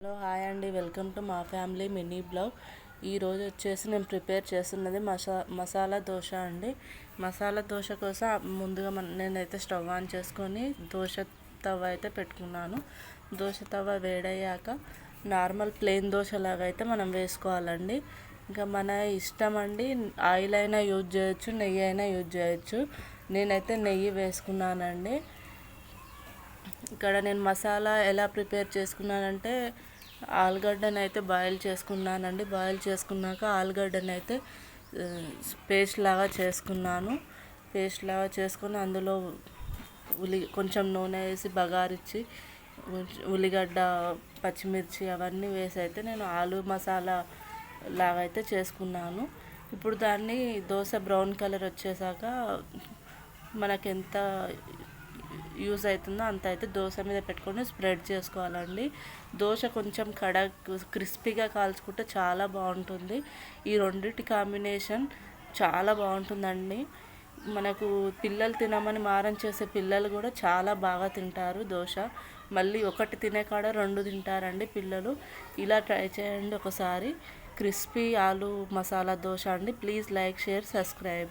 Hello hi అండి. Welcome to మా family mini blog. ఈరోజు వచ్చేసి నేను ప్రిపేర్ చేస్తున్నది మసా మసాలా దోశ అండి. మసాలా దోశ కోసం ముందుగా మన నేనైతే స్టవ్ ఆన్ చేసుకొని దోశ తవ్వ అయితే పెట్టుకున్నాను. దోశ తవ్వ వేడయ్యాక నార్మల్ ప్లెయిన్ దోశలాగా అయితే మనం వేసుకోవాలండి. ఇంకా మన ఇష్టం అండి ఆయిల్ అయినా యూజ్ చేయొచ్చు నెయ్యి అయినా యూజ్ చేయొచ్చు. నేనైతే నెయ్యి వేసుకున్నానండి. ఇక్కడ నేను మసాలా ఎలా ప్రిపేర్ చేసుకున్నానంటే ఆలుగడ్డను అయితే బాయిల్ చేసుకున్నానండి. బాయిల్ చేసుకున్నాక ఆలుగడ్డను అయితే పేస్ట్ లాగా చేసుకున్నాను. పేస్ట్ లాగా చేసుకొని అందులో ఉల్లి కొంచెం నూనె వేసి బగారిచ్చి ఉల్లిగడ్డ పచ్చిమిర్చి అవన్నీ వేసి అయితే నేను ఆలు మసాలా లాగా అయితే చేసుకున్నాను. ఇప్పుడు దాన్ని దోశ బ్రౌన్ కలర్ వచ్చేసాక మనకెంత యూజ్ అవుతుందో అంత అయితే దోశ మీద పెట్టుకొని స్ప్రెడ్ చేసుకోవాలండి. దోశ కొంచెం కడ క్రిస్పీగా కాల్చుకుంటే చాలా బాగుంటుంది. ఈ రెండింటి కాంబినేషన్ చాలా బాగుంటుందండి. మనకు పిల్లలు తినమని మారం చేసే పిల్లలు కూడా చాలా బాగా తింటారు దోశ. మళ్ళీ ఒకటి తినే కాడ రెండు తింటారండి పిల్లలు. ఇలా ట్రై చేయండి ఒకసారి. క్రిస్పీ ఆలు మసాలా దోశ అండి. Please like share subscribe